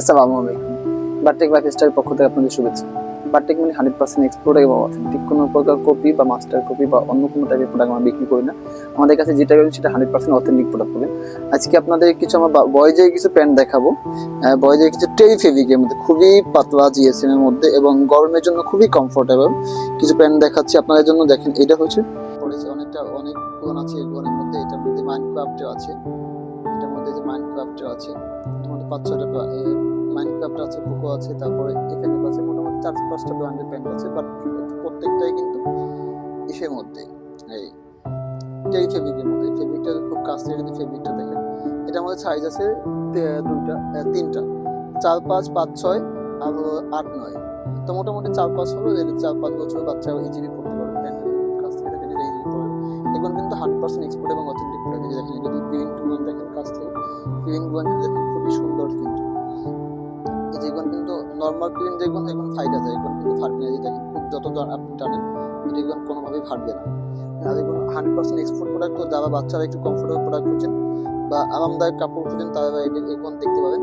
আসসালামু আলাইকুম। বার্টেক লাইফস্টাইল পক্ষ থেকে আপনাদের শুভেচ্ছা। বার্টেক মানে হান্ড্রেড পার্সেন্ট এক্সপোর্ট এবং অথেন্টিক কোনো প্রকার কপি বা মাস্টার কপি বা অন্য কোনো টাইপের প্রোডাক্ট আমরা বিক্রি করি না। আমাদের কাছে যেটা রয়েছে সেটা হান্ড্রেড পার্সেন্ট অথেন্টিক প্রোডাক্ট পাবেন আজকে আপনাদের কিছু আমার বয়েজের কিছু প্যান্ট দেখাবো। বয়েজের কিছু টেরি ফেব্রিকের মধ্যে খুবই পাতলা জিএসএম এর মধ্যে এবং গরমের জন্য খুবই কমফোর্টেবল কিছু প্যান্ট দেখাচ্ছি আপনাদের জন্য। দেখেন, এটা হচ্ছে অনেকটা, অনেক গুণ আছে। এই গুণের মধ্যে এটার মধ্যে মাইনক্রাফটও আছে। এটার মধ্যে যে মাইনক্রাফটও আছে। এটার মধ্যে পাঁচ ছয়টা মাইনক্রাফট আছে পোকো আছে, তারপরে এখানে আছে মোটামুটি চার, পাঁচটা ব্র্যান্ডের প্যান্ট আছে বাট প্রত্যেকটাই কিন্তু ইসের মধ্যে, এই টেরি ফেব্রিকের মধ্যে। ফেব্রিকটা খুব কাছ থেকে যদি ফেব্রিকটা দেখেন এটার মধ্যে সাইজ আছে দুইটা তিনটা। চার, পাঁচ পাঁচ, ছয়, আর আট, নয়। তো মোটামুটি চার, পাঁচ হলো চার, পাঁচ বছর বাচ্চা ইজিলি পড়তে পারবে প্যান্টের কাছ থেকে দেখেন এটা ইজিলি পড়বে। এগুলো কিন্তু হান্ড্রেড পার্সেন্ট এক্সপোর্ট এবং অথেন্টিক প্রোডাক্ট দেখেন এটা যদি প্রিন্ট দেখেন, কাছ থেকে। প্রিন্ট দেখেন খুবই সুন্দর কিন্তু। যেগুলো কিন্তু নর্মাল প্রিন্ট যেগুলো এগুলো ফাইটা যায় এগুলো কিন্তু ফাটবে না, এই যে দেখেন, খুব যত আপনি টানেন এগুলো কোনোভাবেই ফাটবে না। আর এগুলো হান্ড্রেড পার্সেন্ট এক্সপোর্ট প্রোডাক্ট তো যারা বাচ্চারা একটু কমফোর্টেবল প্রোডাক্ট খুঁজছেন বা আরামদায়ক কাপড় খুঁজেন তারা এগুলো দেখতে পাবেন।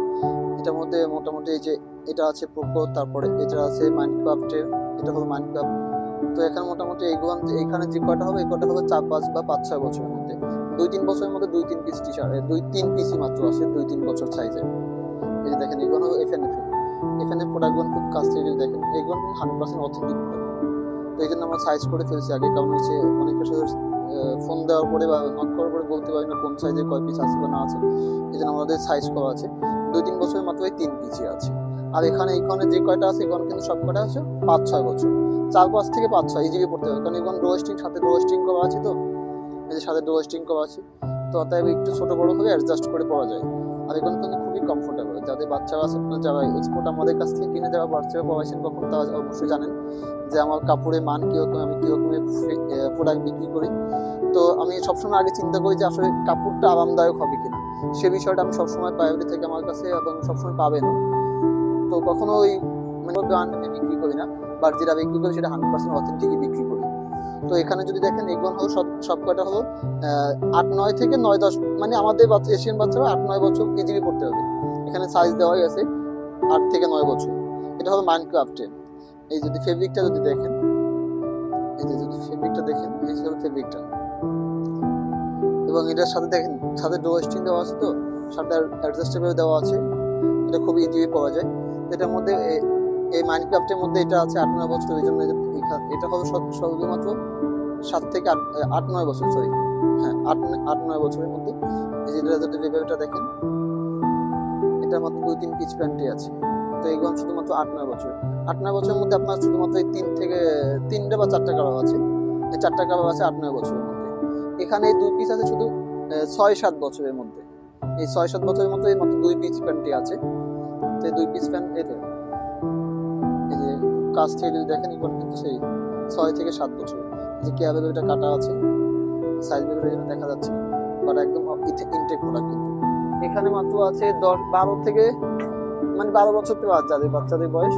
এটার মধ্যে মোটামুটি এই যে, এটা আছে পোকো তারপরে এটা আছে মাইনক্রাফটের এটা হলো মাইনক্রাফট তো এখানে মোটামুটি এইগুলো এখানে যে কটা হবে, এই কয়টা হবে চার পাঁচ বা পাঁচ ছয় বছরের মধ্যে। দুই তিন বছরের মধ্যে দুই তিন পিস টি শার্ট দুই তিন পিসই মাত্র আছে, দুই তিন বছর সাইজে এই যে দেখেন, এগুলো এফ এন এফ এখানে প্রোডাক্টগুলো খুব কাছ থেকে যদি দেখেন, এগুলো কিন্তু হান্ড্রেড পার্সেন্ট অথেন্টিক প্রোডাক্ট তো এই জন্য আমরা সাইজ করে ফেলছি আগে, কারণ হচ্ছে অনেকের সাথে ফোন দেওয়ার পরে বা নক করার পরে বলতে পারি না কোন সাইজে কয় পিস আছে বা না আছে। এই জন্য আমাদের সাইজ করা আছে। দুই তিন বছরের মাত্র তিন পিসই আছে। আর এখানে এখানে যে কয়টা আছে এখানে কিন্তু সব কয়টা আছে পাঁচ ছয় বছর। চার পাঁচ থেকে পাঁচ ছয়, এই ইজিলি পড়তে হবে। কারণ এখন রোস্টিং সাথে রোস্টিং করা আছে তো। যে সাথে রোস্টিং করা আছে, তো অতএব একটু ছোটো বড় হয়ে অ্যাডজাস্ট করে পড়া যায়। আর এগুলো কিন্তু খুবই কমফোর্টেবল যাদের বাচ্চারা আছে যারা এক্সপোর্ট আমাদের কাছ থেকে কিনে, যারা বাচ্চারা পড়াইছেন কখন, তারা অবশ্যই জানেন যে আমার কাপড়ের মান কীরকম, আমি কীরকমের প্রোডাক্ট বিক্রি করি। তো আমি সবসময় আগে চিন্তা করি যে আসলে কাপড়টা আরামদায়ক হবে কিনা। সে বিষয়টা আমি সবসময় প্রায়োরিটি থেকে আমার কাছে এবং সবসময় পাবে না। তো কখনো ওই মানে ব্র্যান্ড আমি বিক্রি করি না বাট যেটা বিক্রি করি সেটা হান্ড্রেড পার্সেন্ট অথেন্টিকই বিক্রি করি। তো এখানে যদি দেখেন এগুলো হলো সব সব কয়টা হলো? আট, নয় থেকে নয়, দশ মানে আমাদের বাচ্চা, এশিয়ান বাচ্চারা আট, নয় বছর ইজিলি পড়তে হবে। এখানে সাইজ দেওয়াই আছে, আট থেকে নয় বছর। এটা হলো মাইনক্রাফটের এই যদি ফেব্রিকটা যদি দেখেন, এই যে যদি ফেব্রিকটা দেখেন, এই হলো ফেব্রিকটা এবং এটার সাথে দেখেন, সাথে ডোস্টিং দেওয়া আছে তো, সাথে অ্যাডজাস্টেবল দেওয়া আছে। এটা খুব ইজিলি পাওয়া যায়। এটার মধ্যে এই মাইনক্রাফটের মধ্যে এটা আছে আট, নয় বছর ওই জন্য এটা- সব- শুধুমাত্র সাত থেকে আট আট, নয় বছর সরি হ্যাঁ আট আট, নয় বছরের মধ্যে। এই যে এটা যদি রিভিউটা দেখেন, এটা মাত্র দুই, তিন পিচ প্যান্টই আছে। তো এইগুলো শুধুমাত্র আট, নয় বছর। আট, নয় বছরের মধ্যে আপনার শুধুমাত্র এই তিন থেকে, তিনটে বা চারটা কালার আছে। চারটা কালার আছে আট, নয় বছরের মধ্যে। এখানে এই দুই পিস আছে শুধু ছয়, সাত বছরের মধ্যে। এই ছয়, সাত বছরের মধ্যে এই মাত্র দুই পিস প্যান্টই আছে। তো এই দুই পিস প্যান্ট এতে কাছ থেকে যদি দেখেন, এগুলো কিন্তু সেই ছয় থেকে সাত বছর। যে কেয়াবে বেবিটা কাটা আছে সাইজ বেবিটা যেন দেখা যাচ্ছে। বাট একদম ইনটেক প্রোডাক্ট কিন্তু। এখানে মাত্র আছে দশ, বারো থেকে মানে বারো বছর থেকে বাচ্চাদের বাচ্চাদের বয়স,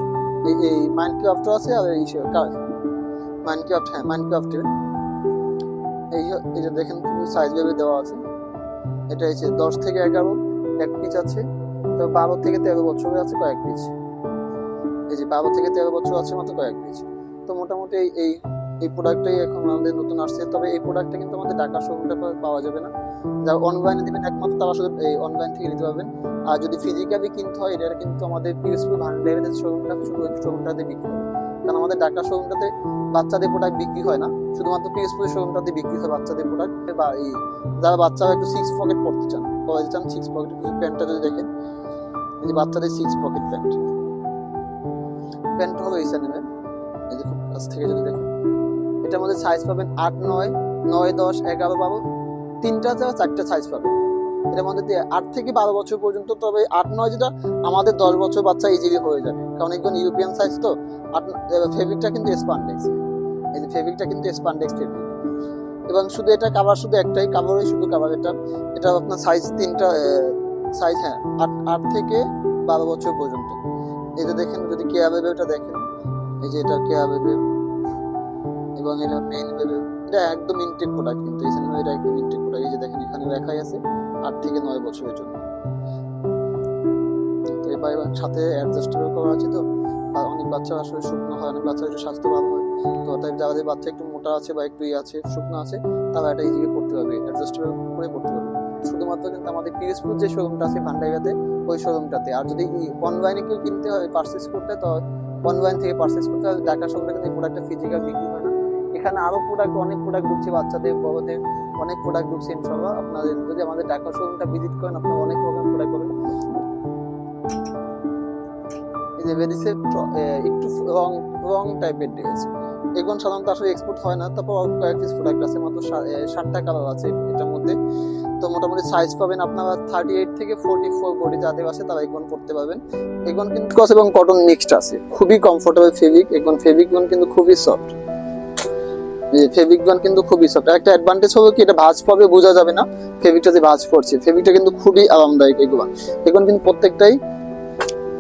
এই এই মাইনক্রাফটও আছে আর এই মাইনক্রাফট হ্যাঁ মাইনক্রাফটের এই যে- এই যে দেখেন সাইজ ভেবে দেওয়া আছে। এটা হচ্ছে দশ থেকে এগারো, এক পিস আছে। তো বারো থেকে তেরো বছরের আছে কয়েক পিস এই বারো থেকে তেরো বছর আছে মাত্র কয়েক পিস তো মোটামুটি এই এই প্রোডাক্টটাই এখন আমাদের নতুন আসছে। তবে এই প্রোডাক্টটা কিন্তু আমাদের ঢাকা শোরুমটা পাওয়া যাবে না। যারা অনলাইনে দিবেন, একমাত্র তারা শুধু এই অনলাইন থেকে নিতে পারবেন। আর যদি ফিজিক্যালি কিনতে হয় এটা কিন্তু আমাদের পিএসপি ভান্ডারের শোরুমটা শুধু শোরুমটাতে বিক্রি হয় কারণ আমাদের ঢাকা শোরুমটাতে বাচ্চাদের প্রোডাক্ট বিক্রি হয় না। শুধুমাত্র পিএসপি শোরুমটাতে বিক্রি হয় বাচ্চাদের প্রোডাক্ট বা এই, যারা বাচ্চারা একটু সিক্স পকেট পড়তে চান কলেজে চান সিক্স পকেট প্যান্টটা যদি দেখেন যে বাচ্চাদের সিক্স পকেট প্যান্ট প্যান্ট হলো এই নেবেন এই যে খুব কাছ থেকে যদি দেখেন। এটার মধ্যে সাইজ পাবেন আট, নয় নয়, দশ, এগারো বারো তিনটা বা চারটা সাইজ পাবেন। এটার মধ্যে আট থেকে বারো বছর পর্যন্ত, তবে আট, নয় যেটা আমাদের দশ বছর বাচ্চা ইজিলি হয়ে যাবে। কারণ এগুলো ইউরোপিয়ান সাইজ তো। আট ফেব্রিকটা কিন্তু স্পান্ডেক্স এই যে ফেব্রিকটা কিন্তু স্পান্ডেক্স ফেব্রিক এবং শুধু এটা কাভার শুধু একটাই কাভারই শুধু কাভার এটা। এটা আপনার সাইজ তিনটা সাইজ হ্যাঁ আট আট থেকে বারো বছর পর্যন্ত। এটা দেখেন, যদি কেয়া বেবিটা দেখেন, এই যে এটা কেয়া বেবি, এবং এটা মেইন বেবি এটা একদম ইনটেক প্রোডাক্ট কিন্তু এই সিনেমা এটা একদম ইনটেক প্রোডাক্ট এই যে দেখেন, এখানে লেখাই আছে আট থেকে নয় বছরের জন্য। বা সাথে অ্যাডজাস্টেবল করা আছে তো আর অনেক বাচ্চা আসলে শুকনো হয়, অনেক বাচ্চা একটু স্বাস্থ্য ভালো হয়। তো তাই যাদের বাচ্চা একটু মোটা আছে বা একটু ইয়ে আছে, শুকনো আছে, তারা এটা ইজিলি পড়তে পারবে অ্যাডজাস্টেবল করে পড়তে পারবে। শুধুমাত্র কিন্তু আমাদের পিএসপুর যে শোরুমটা আছে ভান্ডারিয়াতে ওই শোরুমটাতে আর যদি অনলাইনে কেউ কিনতে হয় পারচেস করতে হয়, তো অনলাইন থেকে পারচেস করতে হয়। ঢাকা শহরে কিন্তু এই প্রোডাক্টটা ফিজিক্যাল বিক্রি হয় না। এখানে আরও প্রোডাক্ট অনেক প্রোডাক্ট ঢুকছে বাচ্চাদের বড়দের অনেক প্রোডাক্ট ঢুকছে ইনশাল্লাহ আপনাদের যদি আমাদের ঢাকা শোরুমটা ভিজিট করেন আপনারা অনেক রকম প্রোডাক্ট পাবেন। একটু রং রং টাইপের ড্রেস এগুলো সাধারণত আসলে এক্সপোর্ট হয় না তারপর কয়েক পিস প্রোডাক্ট আছে মাত্র ষাটটা কালার আছে এটার মধ্যে। তো মোটামুটি সাইজ পাবেন আপনারা থার্টি এইট থেকে ফোর্টি ফোর বডি যাদের আছে তারা এগুলো পড়তে পারবেন। এগুলো কিন্তু ক্রস এবং কটন মিক্সড আছে। খুবই কমফোর্টেবল ফেব্রিক এগুলো ফেব্রিক কিন্তু খুবই সফট ফেব্রিক গান কিন্তু খুবই সফট একটা অ্যাডভান্টেজ হলো কি, এটা ভাঁজ পাবে, বোঝা যাবে না। ফেব্রিকটা যে ভাঁজ পড়ছে ফেব্রিকটা কিন্তু খুবই আরামদায়ক এগুলো এগুলো কিন্তু প্রত্যেকটাই,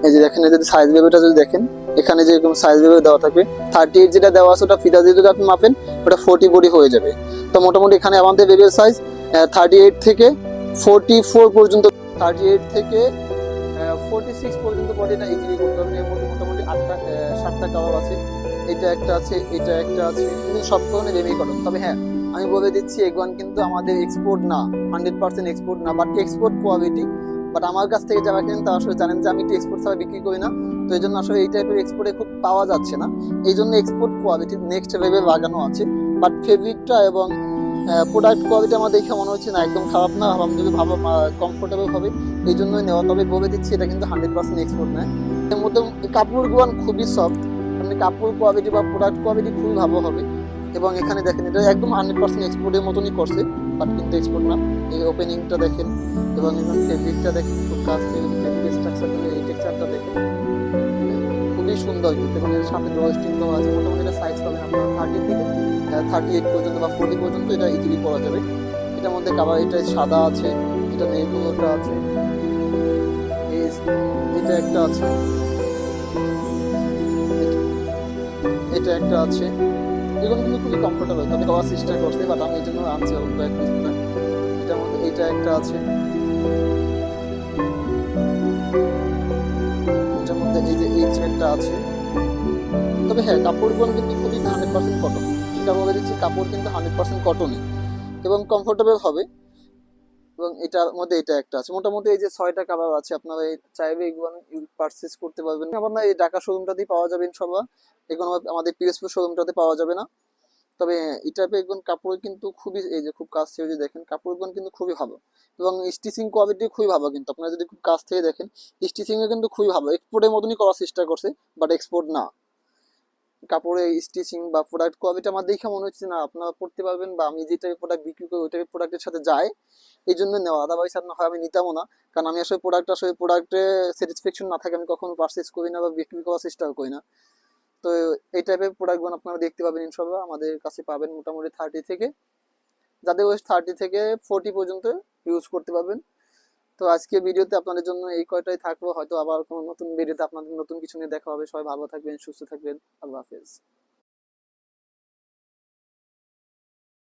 এই যে দেখেন যদি সাইজ বেবিটা যদি দেখেন, এখানে যে এরকম সাইজ বেবে দেওয়া থাকবে থার্টি এইট যেটা দেওয়া আছে ওটা ফিতা দিয়ে যদি আপনি মাপেন, ওটা ফোর্টি বডি হয়ে যাবে। তো মোটামুটি এখানে আমাদের বেবির সাইজ থার্টি এইট থেকে ফোর্টি ফোর পর্যন্ত থার্টি এইট থেকে ফোর্টি সিক্স পর্যন্ত বডিটা ইজিলি করতে পারবেন এর মধ্যে মোটামুটি আটটা সাতটা কালার আছে। এটা একটা আছে, এটা একটা আছে। কিন্তু সব ধরনের বেবি কটন তবে হ্যাঁ আমি বলে দিচ্ছি এগুয়ান কিন্তু আমাদের এক্সপোর্ট না। হান্ড্রেড পার্সেন্ট এক্সপোর্ট না বাট এক্সপোর্ট কোয়ালিটি বাট আমার কাছ থেকে যারা কেনেন, তারা আসলে জানেন যে আমি একটু এক্সপোর্ট ছাড়া বিক্রি করি না। তো এই জন্য আসলে এই টাইপের এক্সপোর্টে খুব পাওয়া যাচ্ছে না। এই জন্য এক্সপোর্ট কোয়ালিটি নেক্সট লেভেল লাগানো আছে। বাট ফেব্রিকটা এবং প্রোডাক্ট কোয়ালিটি আমার দেখে মনে হচ্ছে না, একদম খারাপ না আলহামদুলিল্লাহ ভালো কমফোর্টেবল হবে, এই জন্যই নেওয়া। তবে বলে দিচ্ছি, এটা কিন্তু হান্ড্রেড পার্সেন্ট এক্সপোর্ট নয়। এর মধ্যে কাপড় গুয়ান খুবই সফট মানে কাপড় কোয়ালিটি বা প্রোডাক্ট কোয়ালিটি খুবই ভালো হবে। এবং এখানে দেখেন, এটা একদম হান্ড্রেড পার্সেন্ট এক্সপোর্টের মতনই করছে বাট কিন্তু এক্সপোর্ট না। এই ওপেনিংটা দেখেন, এবং এখানে ফেব্রিকটা দেখেন, খুব কাছ সুন্দর কিন্তু এবং এর সাথে ড্র স্টিং দেওয়া আছে, মোটামুটি এটা সাইজ পাবেন আপনারা থার্টি থেকে থার্টি এইট পর্যন্ত বা ফোর্টি পর্যন্ত এটা ইজিলি পরা যাবে। এটার মধ্যে কাবার এটা সাদা আছে, এটা নেগুলোটা আছে, এই- এটা একটা আছে, এটা একটা আছে। এগুলো কিন্তু খুবই কমফোর্টেবল তবে দেওয়ার চেষ্টা করছে বাট আমি এই জন্য আনছি অল্প এক করে এটার মধ্যে এটা একটা আছে। মধ্যে এই যে এই থ্রেডটা আছে। তবে হ্যাঁ কাপড়গুলো কিন্তু খুবই হান্ড্রেড পার্সেন্ট কটন এটা বলে দিচ্ছি, কাপড় কিন্তু হান্ড্রেড পার্সেন্ট কটনই এবং কমফোর্টেবল হবে। এবং এটার মধ্যে এটা একটা আছে। মোটামুটি এই যে ছয়টা কালার আছে, আপনারা চাইবে এগুলো পারচেস করতে পারবেন। আপনার এই ঢাকা শোরুমটাতেই পাওয়া যাবে ইনশাল্লাহ এগুলো আমাদের পিএসপি শোরুমটাতে পাওয়া যাবে না। তবে টাইপের কাপড় কিন্তু খুবই, এই যে খুব কাছ থেকে যদি দেখেন কাপড়গুলো কিন্তু খুবই ভালো। এবং স্টিচিং কোয়ালিটি খুবই ভালো কিন্তু। আপনারা যদি খুব কাছ থেকে দেখেন স্টিচিং এ কিন্তু খুবই ভালো। এক্সপোর্টের মতনই করার চেষ্টা করছে বাট এক্সপোর্ট না। কাপড়ের স্টিচিং বা প্রোডাক্ট কোয়ালিটি আমার দেখে মনে হচ্ছে না। আপনারা পড়তে পারবেন বা আমি যে টাইপের প্রোডাক্ট বিক্রি করি, ওই টাইপের প্রোডাক্টের সাথে যায়, এই জন্য নেওয়া। আদারওয়াইজ আর না হয় আমি নিতামও না। কারণ আমি আসলে প্রোডাক্ট আসলে প্রোডাক্টে স্যাটিসফ্যাকশন না থাকে, আমি কখনো পারচেস করি না বা বিক্রি করার চেষ্টাও করি না। তো এই টাইপের প্রোডাক্টগুলো আপনারা দেখতে পাবেন ইনশাল্লাহ আমাদের কাছে পাবেন মোটামুটি থার্টি থেকে। যাদের ওয়েস্ট থার্টি থেকে ফোর্টি পর্যন্ত ইউজ করতে পারবেন। তো আজকে ভিডিওতে আপনাদের জন্য এই কয়টাই থাকব হয়তো আবার কোনো নতুন ভিডিওতে আপনাদের নতুন কিছু নিয়ে দেখা হবে। সবাই ভালো থাকবেন, সুস্থ থাকবেন। আল্লাহ হাফেজ।